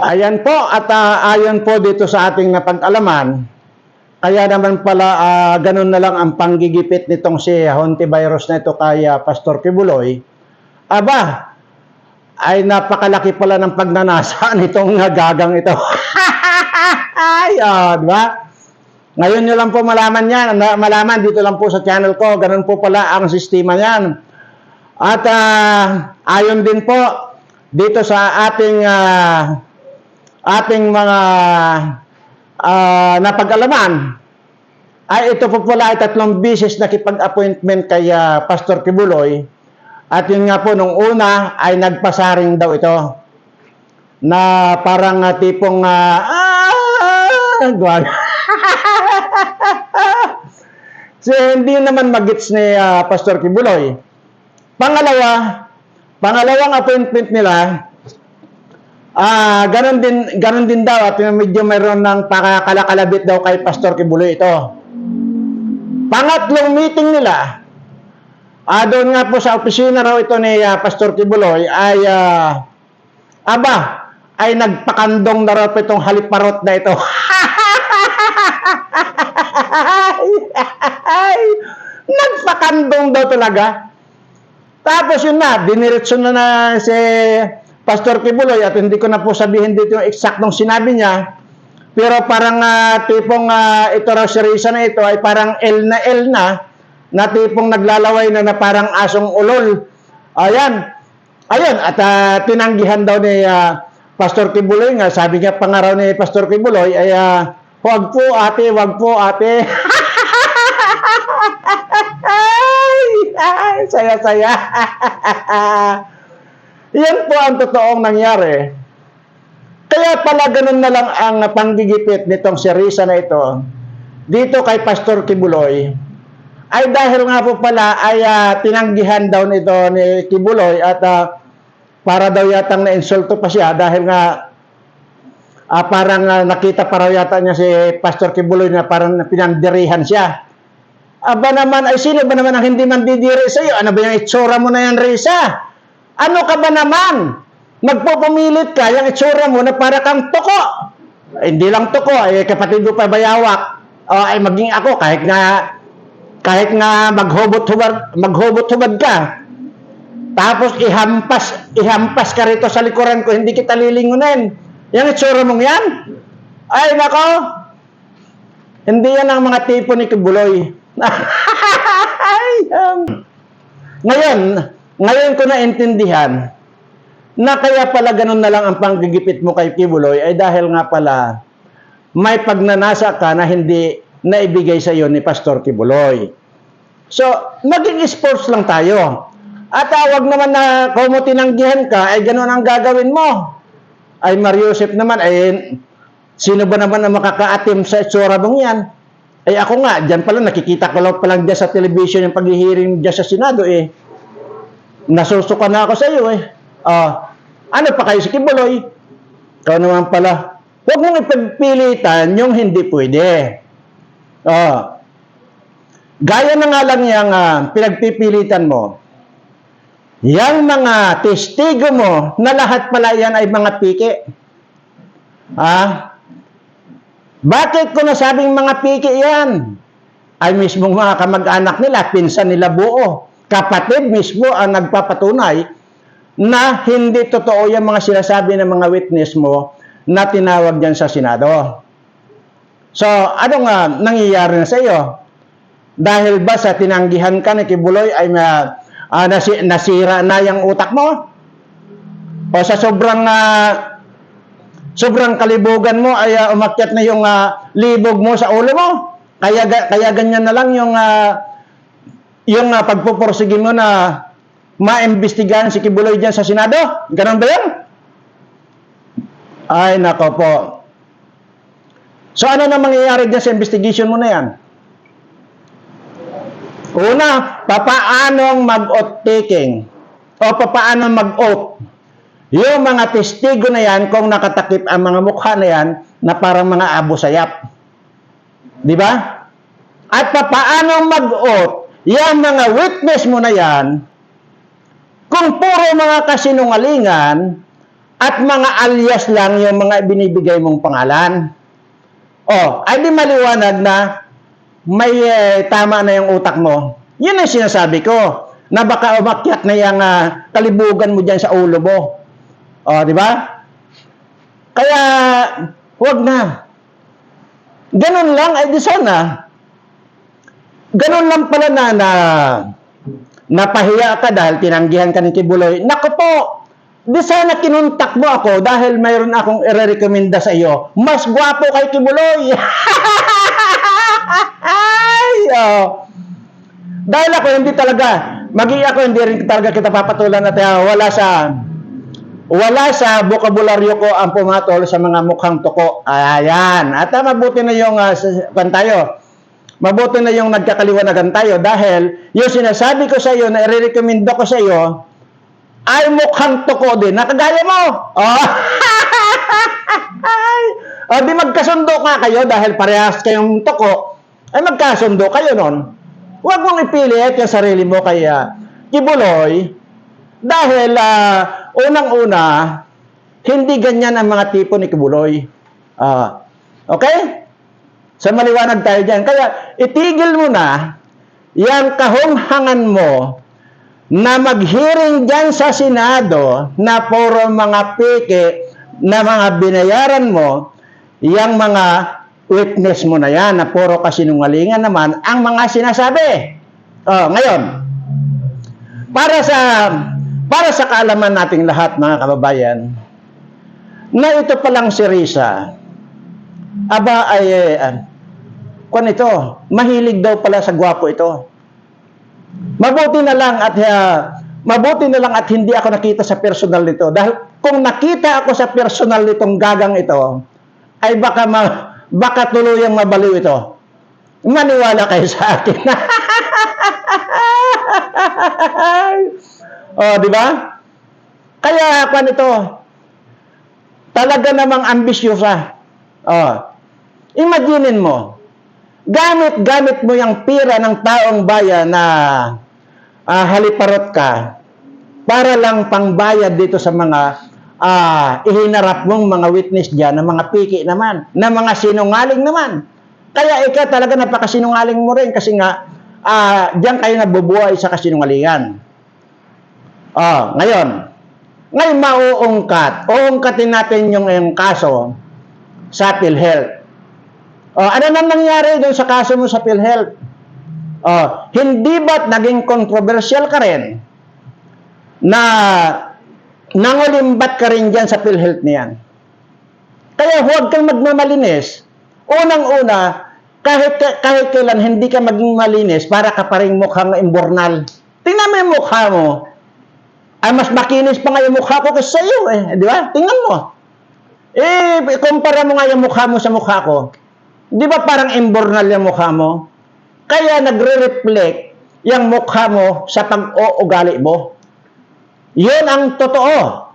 Ayan po, at ah, ayon po dito sa ating napag-alaman, kaya naman pala ah, ganun na lang ang panggigipit nitong si Hontivirus na ito kay ah, Pastor Kibuloy. Aba, ay napakalaki pala ng pagnanasa nitong gagang ito. ay, di ba? Ngayon nyo lang po malaman yan, malaman dito lang po sa channel ko, ganun po pala ang sistema niyan. At ah, ayon din po dito sa ating ah, ating mga ah, napag-alaman ay ito po pala ay tatlong bisis nakipag-appointment kay ah, Pastor Kibuloy at yun nga po nung una ay nagpasaring daw ito na parang ah, tipong ah, ah, so, hindi naman magits ni ah, Pastor Kibuloy. Pangalawa, pangalawang appointment nila, ah, ganun din, ganun din daw at medyo mayroon ng pakakalakalabit daw kay Pastor Kibuloy ito. Pangatlong meeting nila, ah, doon nga po sa opisina raw ito ni ah, Pastor Kibuloy ay, ah, aba, ay nagpakandong na raw itong haliparot na ito. Nagpakandong daw talaga. Tapos yun na, diniretso na na si Pastor Kibuloy at hindi ko na po sabihin dito yung eksaktong sinabi niya. Pero parang ah, tipong ah, ito raw si Risa na ito ay parang L na L na na tipong naglalaway na na parang asong ulol. Ayan. Ayun, at ah, tinanggihan daw ni ah, Pastor Kibuloy nga, sabi niya pa nga raw ni Pastor Kibuloy ay ah, wag po ate, wag po ate. ay, saya-saya. Yan po ang totoong nangyari. Kaya pala ganun na lang ang panggigipit nitong si Risa na ito dito kay Pastor Kibuloy ay dahil nga po pala ay ah, tinanggihan daw nito ni Kibuloy at ah, para daw yatang na-insulto pa siya dahil nga ah, parang ah, nakita pa raw yata niya si Pastor Kibuloy na parang pinandirihan siya. Aba naman, ay sino ba naman ang hindi mandidiri sa iyo? Ano ba yung itsura mo na yan, Risa? Ano ka ba naman? Magpupumilit ka, yung itsura mo na para kang toko. Ay, hindi lang toko, ay kapatid mo pa bayawak. O, ay maging ako, kahit nga, kahit nga maghubot-hubad, maghubot-hubad ka. Tapos ihampas, ihampas ka rito sa likuran ko, hindi kita lilingunin. Yung itsura mong yan? Ay, nako, hindi yan ang mga tipo ni Kibuloy. Um, ngayon, ngayon ko naintindihan na kaya pala ganun na lang ang panggigipit mo kay Kibuloy ay dahil nga pala may pagnanasa ka na hindi naibigay sa iyo ni Pastor Kibuloy. So, maging sports lang tayo. At tawag naman na kung mo tinanggihan ka, ay ganun ang gagawin mo. Ay Mariusip naman, ay sino ba naman ang makakaatim sa itsura mong yan? Ay ako nga, dyan pala, nakikita ko lang palang dyan sa television yung paghihiring dyan sa Senado eh. Nasusuka na ako sa iyo eh. Ah, ano pa kayo si Kibuloy? Ikaw naman pala. Huwag mong ipagpilitan yung hindi pwede. Ah, gaya na nga lang yung ah, pinagpipilitan mo. Yang mga testigo mo na lahat pala yan ay mga piki. Ah, bakit ko nasabing mga piki yan? Ay mismong mga kamag-anak nila, pinsan nila buo. Kapatid mismo ang nagpapatunay na hindi totoo yung mga sinasabi ng mga witness mo na tinawag dyan sa Senado. So, ano nga nangyayari na sa iyo? Dahil ba sa tinanggihan ka ni Kibuloy ay na, ah, nasi- nasira na yung utak mo? O sa sobrang ah, sobrang kalibugan mo ay ah, umakyat na yung ah, libog mo sa ulo mo. Kaya kaya ganyan na lang yung ah, yung uh, pagpupursige mo na maimbestigahan si Kibuloy diyan sa Senado. Ganun ba 'yan? Ay nako po. So ano na mangyayari diyan sa investigation mo na 'yan? Una, papaanong mag-oath taking o papaanong mag-oath yung mga testigo na yan, kung nakatakip ang mga mukha na yan, na parang mga abo sayap. Di ba? At papaano mag-oath, yung mga witness mo na yan, kung puro mga kasinungalingan, at mga alias lang yung mga binibigay mong pangalan. Oh, ay di maliwanag na may eh, tama na yung utak mo. Yun ang sinasabi ko. Na baka umakyat na yung ah, kalibugan mo dyan sa ulo mo. Oh, di ba? Kaya, huwag na. Ganun lang, ay di sana. Ganun lang pala na, na napahiya ka dahil tinanggihan ka ni Kibuloy. Naku po, di sana kinuntak mo ako dahil mayroon akong ire-recommenda sa iyo. Mas gwapo kay Kibuloy. Ay, oh. Dahil ako hindi talaga, magi ako hindi rin talaga kita papatulan at wala sa wala sa bokabularyo ko ang pumatol sa mga mukhang toko. Ayan. At mabuti na yung uh, pan tayo. Mabuti na yung nagkakaliwanagan tayo dahil yung sinasabi ko sa iyo na i-recommend ko sa iyo ay mukhang toko din. Nakagaya mo. Oh. o di magkasundo nga kayo dahil parehas kayong toko. Ay magkasundo kayo nun. Huwag mong ipilit yung sarili mo kay uh, Kibuloy dahil uh, unang-una, hindi ganyan ang mga tipo ni Kibuloy. Ah, okay? Sa maliwanag tayo dyan. Kaya itigil mo na yung kahunghangan mo na mag-hearing dyan sa Senado na puro mga peke na mga binayaran mo, yung mga witness mo na yan na puro kasinungalingan naman ang mga sinasabi. Oh, ngayon, para sa para sa kaalaman nating lahat mga kababayan, na ito palang si Risa, aba ay, uh, kung ito, mahilig daw pala sa gwapo ito. Mabuti na lang at uh, mabuti na lang at hindi ako nakita sa personal nito. Dahil kung nakita ako sa personal nitong gagang ito, ay baka ma, baka tuluyang mabaliw ito. Maniwala kayo sa akin. oh, di ba? Kaya kung ito, talaga namang ambisyosa. Oh. Imaginin mo, gamit-gamit mo yung pira ng taong bayan na uh, haliparot ka para lang pangbayad dito sa mga uh, ihinarap mong mga witness dyan, na mga piki naman, na mga sinungaling naman. Kaya ikaw talaga napakasinungaling mo rin kasi nga uh, diyan kayo nabubuhay sa kasinungalingan. Oh, ngayon, ngayon mauungkat, uungkatin natin yung, yung kaso sa PhilHealth. Oh, ano nang nangyari doon sa kaso mo sa PhilHealth? Oh, hindi ba't naging controversial ka rin na nangulimbat ka rin dyan sa PhilHealth niyan? Kaya huwag kang magmamalinis. Unang-una, kahit, kahit kailan hindi ka maging malinis, para ka pa rin mukhang imbornal. Tingnan mo yung mukha mo. Ay, mas makinis pa nga yung mukha ko kasi sa iyo eh. Di ba? Tingnan mo. Eh, kumpara mo nga yung mukha mo sa mukha ko. Di ba parang imbornal yung mukha mo? Kaya nagre-reflect yung mukha mo sa pag-uugali mo. Yun ang totoo.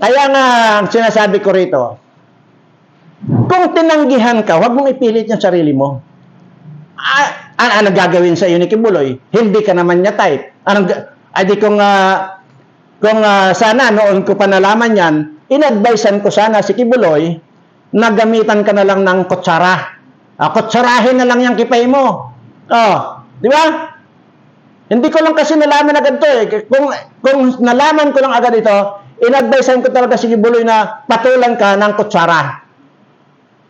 Kaya nga, ang sinasabi ko rito, kung tinanggihan ka, huwag mong ipilit yung sarili mo. Ah, ano, ano gagawin sa iyo ni Kibuloy? Hindi ka naman niya type. Anong, adi kung, uh, kung uh, sana noon ko pa nalaman yan, inadvisean ko sana si Kibuloy na gamitan ka na lang ng kutsara. Uh, kutsarahin na lang yung kipay mo. Oh, di ba? Hindi ko lang kasi nalaman agad to eh. Kung, kung nalaman ko lang agad ito, inadvisean ko talaga si Kibuloy na patulan ka ng kutsara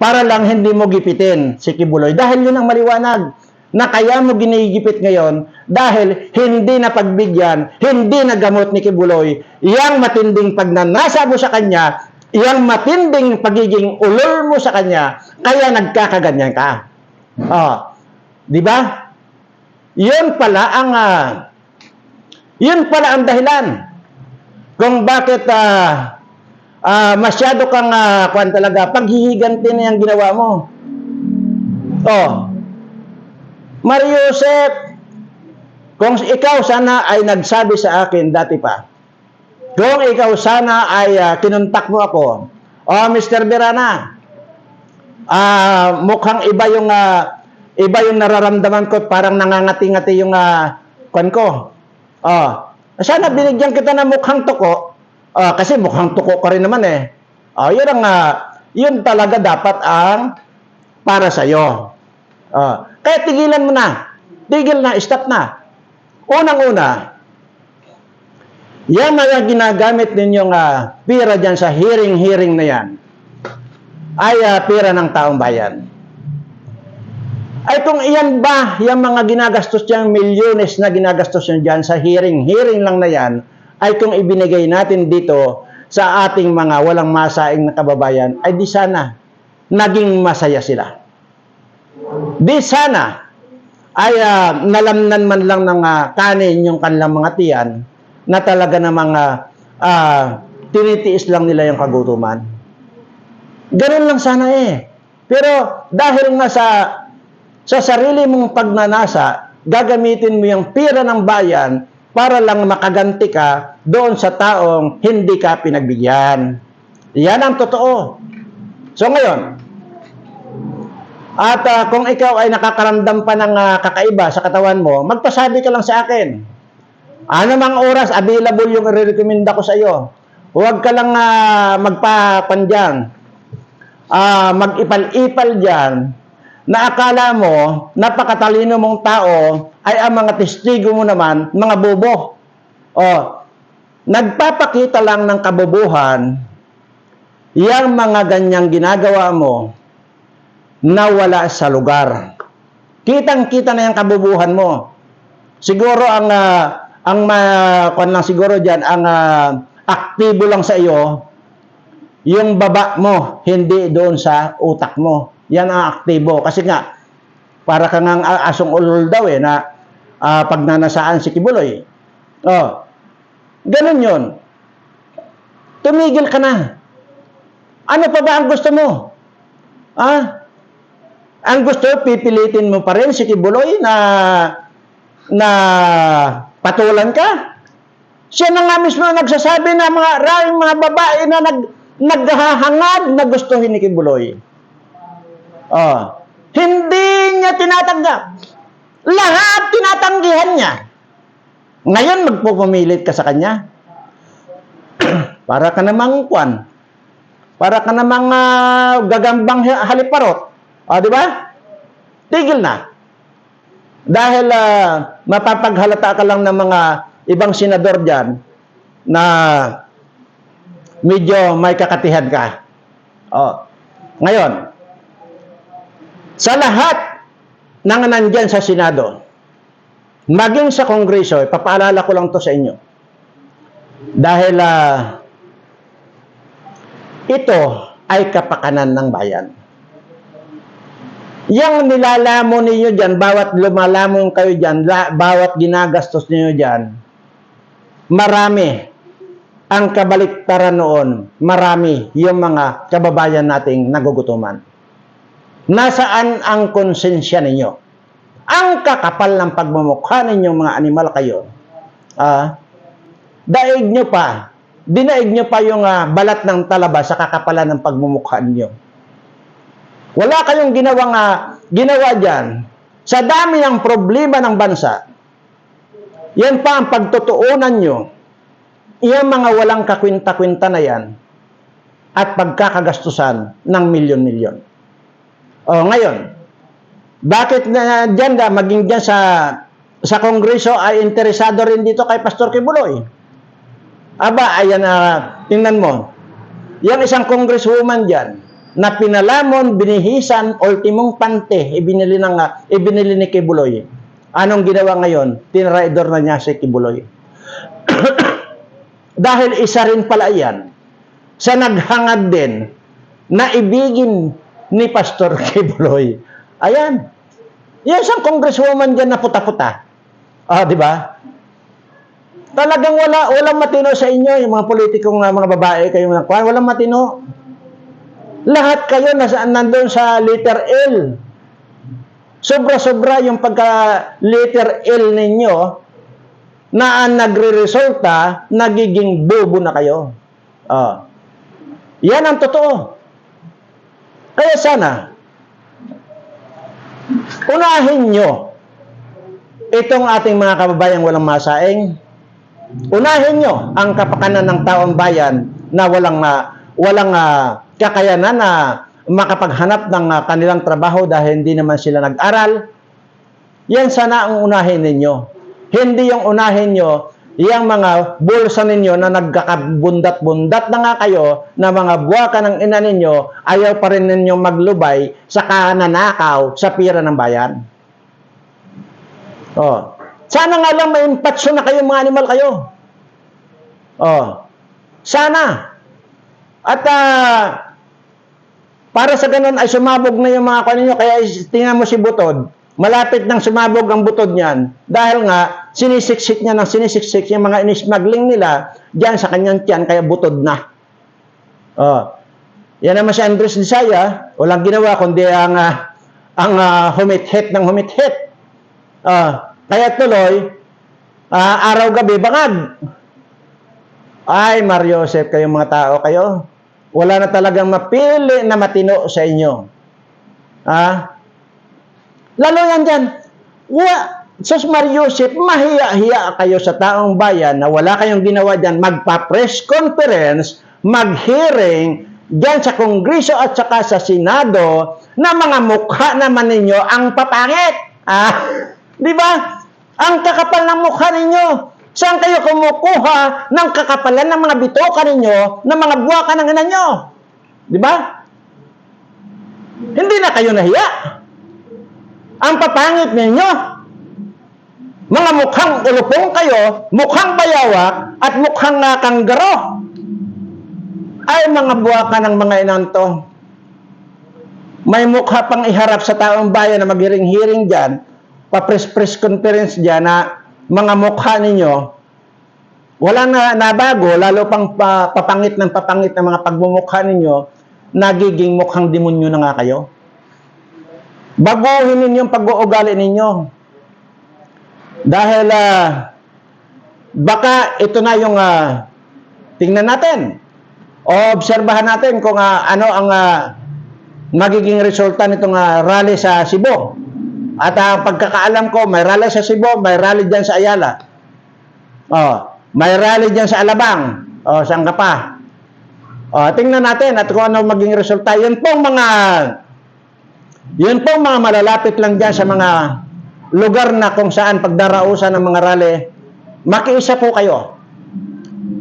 para lang hindi mo gipitin si Kibuloy. Dahil yun ang maliwanag na kaya mo ginigipit ngayon dahil hindi na pagbigyan, hindi na gamot ni Kibuloy, yang matinding pagnanasa mo sa kanya, yang matinding pagiging ulol mo sa kanya, kaya nagkakaganyan ka. Oh, di ba? Yun pala ang uh, yun pala ang dahilan kung bakit uh, uh, masyado kang uh, kwan talaga, paghihiganti na yung ginawa mo. Oh. Mario Joseph, kung ikaw sana ay nagsabi sa akin dati pa, kung ikaw sana ay uh, kinuntak mo ako, oh Mr. Berana, uh, mukhang iba yung uh, iba yung nararamdaman ko, parang nangangati-ngati yung uh, kwan ko. Oh, sana binigyan kita ng mukhang toko, Ah, kasi mukhang tuko ka rin naman eh. Ah, yun ang, ah, yun talaga dapat ang para sa'yo. Ah, kaya tigilan mo na. Tigil na, stop na. Unang-una, yan mga ginagamit ninyong uh, pira dyan sa hearing-hearing na yan, ay ah, pira ng taong bayan. Ay kung iyan ba, yung mga ginagastos dyan, milyones na ginagastos nyo dyan sa hearing, hearing lang na yan, ay kung ibinigay natin dito sa ating mga walang masaing na kababayan, ay di sana naging masaya sila. Di sana ay ah, nalamnan man lang ng ah, kanin yung kanilang mga tiyan na talaga namang ah, ah, tinitiis lang nila yung kagutuman. Ganun lang sana eh. Pero dahil nga sa sa sarili mong pagnanasa, gagamitin mo yung pira ng bayan para lang makaganti ka doon sa taong hindi ka pinagbigyan. Yan ang totoo. So ngayon, at ah, kung ikaw ay nakakaramdam pa ng ah, kakaiba sa katawan mo, magpasabi ka lang sa akin. Ano mang oras, available yung i-recommenda ko sa iyo. Huwag ka lang uh, magpapan dyan. Ah, mag-ipal-ipal dyan na akala mo, napakatalino mong tao ay ang mga testigo mo naman, mga bobo. O, nagpapakita lang ng kabobohan yung mga ganyang ginagawa mo na wala sa lugar. Kitang-kita na yung kabubuhan mo. Siguro ang ah, ang ma kuwan lang siguro diyan ang ah, aktibo lang sa iyo yung baba mo, hindi doon sa utak mo. Yan ang aktibo kasi nga para kang ang asong ulol daw eh na ah, pag nanasaan si Kibuloy. Oh. Ganun 'yon. Tumigil ka na. Ano pa ba ang gusto mo? Ah? Ang gusto, pipilitin mo pa rin si Kibuloy na na patulan ka. Siya na nga mismo nagsasabi na mga maraming mga babae na nag naghahangad na gustuhin ni Kibuloy. Oh. Hindi niya tinatanggap. Lahat tinatanggihan niya. Ngayon magpupumilit ka sa kanya. Para ka namang kwan. Para ka namang ah, gagambang ha- haliparot. O, di ba? Tigil na. Dahil ah, mapapaghalata ka lang ng mga ibang senador dyan na medyo may kakatihan ka. O, ngayon, sa lahat ng nandyan sa Senado, maging sa Kongreso, papaalala ko lang to sa inyo. Dahil ah, ito ay kapakanan ng bayan. Yang nilalamon ninyo dyan, bawat lumalamon kayo dyan, la, bawat ginagastos ninyo dyan, marami ang kabaliktaran noon, marami yung mga kababayan nating nagugutuman. Nasaan ang konsensya ninyo? Ang kakapal ng pagmumukha ninyong mga animal kayo. Ah, daig nyo pa, dinaig nyo pa yung ah, balat ng talaba sa kakapalan ng pagmumukha ninyo. Wala kayong ginawang ah, ginawa dyan. Sa dami ng problema ng bansa, yan pa ang pagtutuunan nyo. Iyan mga walang kakwinta-kwinta na yan at pagkakagastusan ng milyon-milyon. O, ngayon, bakit na dyan na maging dyan sa sa Kongreso ay interesado rin dito kay Pastor Kibuloy? Aba, ayan na, tingnan mo. Yung isang congresswoman dyan, na pinalamon, binihisan, ultimong pante, ibinili, ng, ah, ibinili ni Kibuloy. Anong ginawa ngayon? Tinraidor na niya si Kibuloy. Dahil isa rin pala yan sa naghangad din na ibigin ni Pastor Kibuloy. Ayan. Yan isang congresswoman dyan na puta-puta. Ah, di ba? Talagang wala walang matino sa inyo yung mga politikong uh, mga babae kayo mga walang matino. Lahat kayo nasa nandoon sa letter L. Sobra-sobra yung pagka letter L ninyo na ang nagre-resulta nagiging bobo na kayo. Ah. Yan ang totoo. Kaya sana unahin nyo itong ating mga kababayang walang masaing unahin nyo ang kapakanan ng taong bayan na walang ah, walang ah, kakayanan na makapaghanap ng ah, kanilang trabaho dahil hindi naman sila nag-aral. Yan sana ang unahin ninyo. Hindi yung unahin nyo yung mga bulsa ninyo na nagkakabundat-bundat na nga kayo na mga buwaka ng ina ninyo, ayaw pa rin ninyo maglubay sa kananakaw sa pira ng bayan. Oh. Sana nga lang may impatso na kayo mga animal kayo. Oh. Sana. At ah, para sa ganun ay sumabog na yung mga kanino kaya tingnan mo si Butod. Malapit nang sumabog ang butod niyan dahil nga sinisiksik niya ng sinisiksik yung mga inismuggling nila diyan sa kanyang tiyan kaya butod na. Oh. Yan naman si Andres Disaya, walang ginawa kundi ang ah, ang uh, humit-hit ng humit-hit. Ah, kaya tuloy, ah, araw-gabi bangag. Ay, Mario Joseph, kayong mga tao kayo. Wala na talagang mapili na matino sa inyo. Ah? Lalo yan dyan. Wa, Sus Mario Joseph, mahiya-hiya kayo sa taong bayan na wala kayong ginawa dyan. Magpa-press conference, mag-hearing dyan sa Kongreso at saka sa Senado na mga mukha naman ninyo ang papangit. Ah, di ba? Ang kakapal ng mukha ninyo. Saan kayo kumukuha ng kakapalan ng mga bitoka ninyo, ng mga buwaka ng ina nyo? Di ba? Hindi na kayo nahiya. Ang papangit ninyo. Mga mukhang ulupong kayo, mukhang bayawak, at mukhang uh, kanggaro. Ay mga buwaka ng mga inanto. May mukha pang iharap sa taong bayan na maghiring-hiring dyan, pa-press-press conference dyan na mga mukha ninyo, wala na nabago, lalo pang pa, papangit ng papangit ng mga pagmumukha ninyo, nagiging mukhang demonyo na nga kayo. Baguhin ninyo yung pag-uugali ninyo. Dahil ah, baka ito na yung ah, tingnan natin. O obserbahan natin kung ah, ano ang ah, magiging resulta nitong ah, rally sa Cebu. At ang pagkakaalam ko, may rally sa Cebu, may rally dyan sa Ayala. Oh, may rally dyan sa Alabang. O, saan ka pa? O, tingnan natin at kung ano maging resulta. Yun pong mga yun pong mga malalapit lang dyan sa mga lugar na kung saan pagdarausan ng mga rally, makiisa po kayo.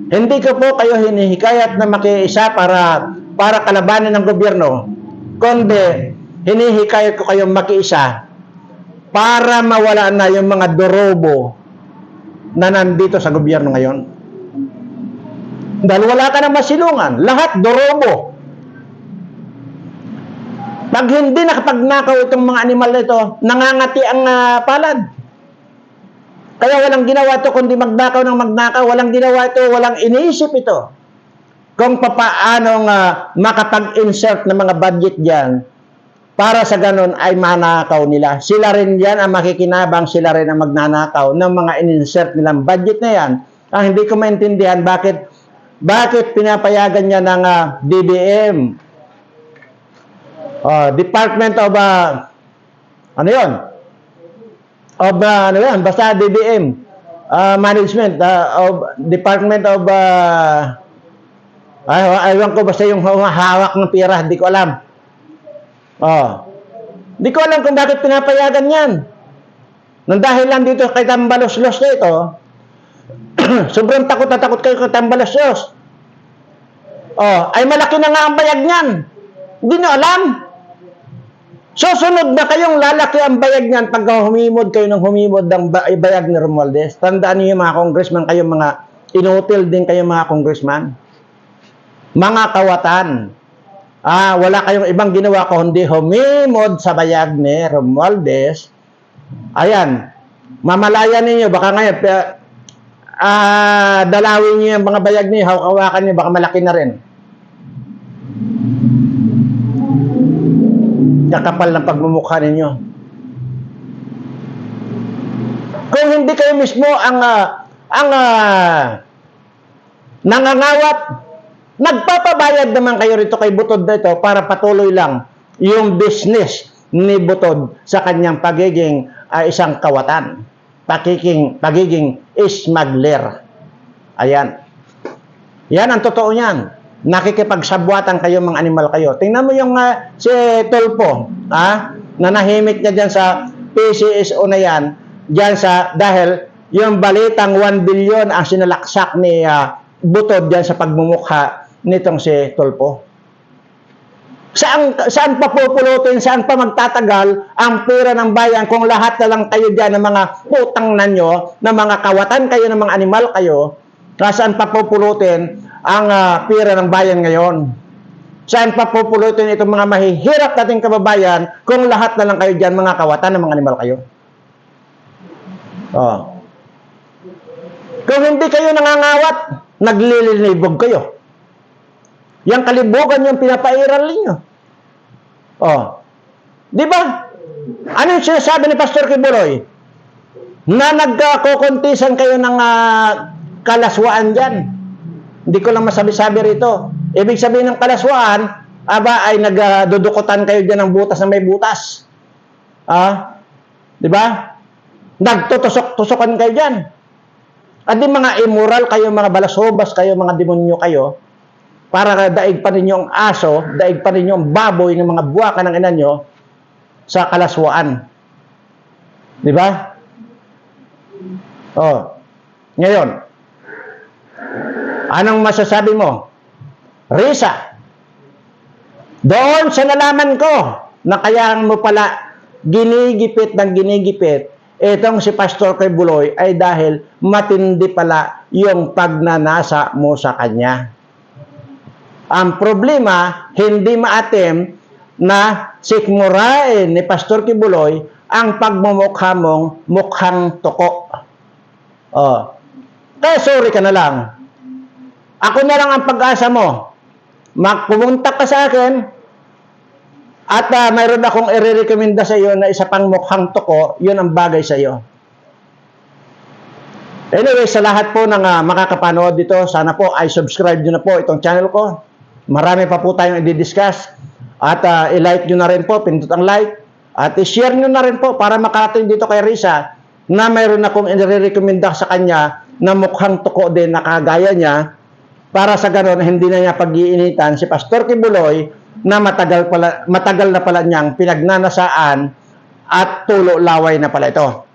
Hindi ko po kayo hinihikayat na makiisa para para kalabanin ng gobyerno, kundi hinihikayat ko kayong makiisa para mawala na yung mga dorobo na nandito sa gobyerno ngayon. Dahil wala ka na masilungan. Lahat dorobo. Pag hindi nakapagnakaw itong mga animal na ito, nangangati ang ah, palad. Kaya walang ginawa ito kundi magnakaw ng magnakaw. Walang ginawa ito, walang iniisip ito. Kung papaano nga makapag-insert ng mga budget dyan para sa ganun ay manakaw nila. Sila rin yan ang makikinabang, sila rin ang magnanakaw ng mga in-insert nilang budget na yan. Ang hindi ko maintindihan bakit bakit pinapayagan niya ng ah, DBM Oh, Department of uh, ano 'yon? Of uh, ano 'yan? Basta DBM. Uh, management uh, of Department of uh, ay, aywan ko basta yung hawak ng pera, hindi ko alam. Oh. Hindi ko alam kung bakit pinapayagan 'yan. Nang dahil lang dito kay Tambalos-los na ito, sobrang takot na takot kayo kay Tambalos-los. Oh, ay malaki na nga ang bayag niyan. Hindi nyo alam. Susunod na kayong lalaki ang bayag niyan pag humimod kayo ng humimod ng ba- bayag ni Romualdez. Tandaan niyo yung mga congressman kayo mga inutil din kayo mga congressman. Mga kawatan. Ah, wala kayong ibang ginawa kundi humimod sa bayag ni Romualdez. Ayan. Mamalayan ninyo baka ngayon ah dalawin niyo yung mga bayag niyo, hawakan niyo baka malaki na rin. kakapal ng pagmumukha ninyo. Kung hindi kayo mismo ang ah, ang ah, nangangawat, nagpapabayad naman kayo rito kay Butod na ito para patuloy lang yung business ni Butod sa kanyang pagiging ah, isang kawatan, pagiging, pagiging smuggler. Ayan. Yan ang totoo niyan. Nakikipagsabwatan kayo mga animal kayo. Tingnan mo yung ah, si Tolpo, ah, nanahimik niya dyan sa PCSO na yan, dyan sa, dahil yung balitang 1 billion ang sinalaksak ni ah, Butod dyan sa pagmumukha nitong si Tolpo. Saan, saan pa pupulutin, saan pa magtatagal ang pera ng bayan kung lahat na lang kayo dyan ng mga utang na nyo, ng mga kawatan kayo, ng mga animal kayo, nasaan pa pupulutin ang ah, pera ng bayan ngayon? Saan pa pupulutin itong mga mahihirap nating kababayan kung lahat na lang kayo dyan mga kawatan ng mga animal kayo? Oh. Kung hindi kayo nangangawat, naglilinibog kayo. Yang kalibugan yung pinapairal ninyo. Oh. Di ba? Ano yung sinasabi ni Pastor Kibuloy? Na nagkakukuntisan kayo ng ah, kalaswaan dyan. Hindi ko lang masabi-sabi rito. Ibig sabihin ng kalaswaan, aba ay nagdudukutan kayo dyan ng butas na may butas. Ah? Di ba? Nagtutusok-tusokan kayo dyan. At di mga immoral kayo, mga balasobas kayo, mga demonyo kayo, para daig pa ninyo ang aso, daig pa ninyo ang baboy ng mga buwaka ng ina nyo sa kalaswaan. Di ba? Oh. Ngayon, anong masasabi mo? Risa, doon sa nalaman ko na kaya mo pala ginigipit ng ginigipit itong si Pastor kay Buloy ay dahil matindi pala yung pagnanasa mo sa kanya. Ang problema, hindi maatim na sikmurain ni Pastor Kibuloy ang pagmumukha mong mukhang toko. Oh. Kaya sorry ka na lang. Ako na lang ang pag-asa mo. Magpumunta ka sa akin at ah, mayroon akong i-recommenda sa iyo na isa pang mukhang toko, yun ang bagay sa iyo. Anyway, sa lahat po ng ah, makakapanood dito, sana po ay subscribe nyo na po itong channel ko. Marami pa po tayong i-discuss. At ah, i-like nyo na rin po, pindot ang like. At i-share nyo na rin po para makarating dito kay Risa na mayroon akong i-recommenda sa kanya na mukhang toko din na kagaya niya para sa ganoon hindi na niya pag-iinitan si Pastor Kibuloy na matagal pala matagal na pala niyang pinagnanasaan at tulo laway na pala ito.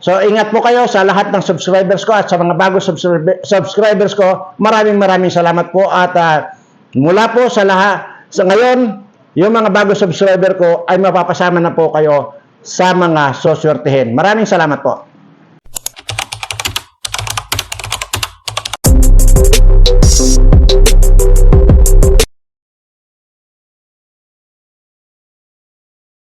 So ingat po kayo sa lahat ng subscribers ko at sa mga bago subscribe- subscribers ko. Maraming maraming salamat po at ah, mula po sa lahat sa ngayon yung mga bago subscriber ko ay mapapasama na po kayo sa mga soswertehin. Maraming salamat po.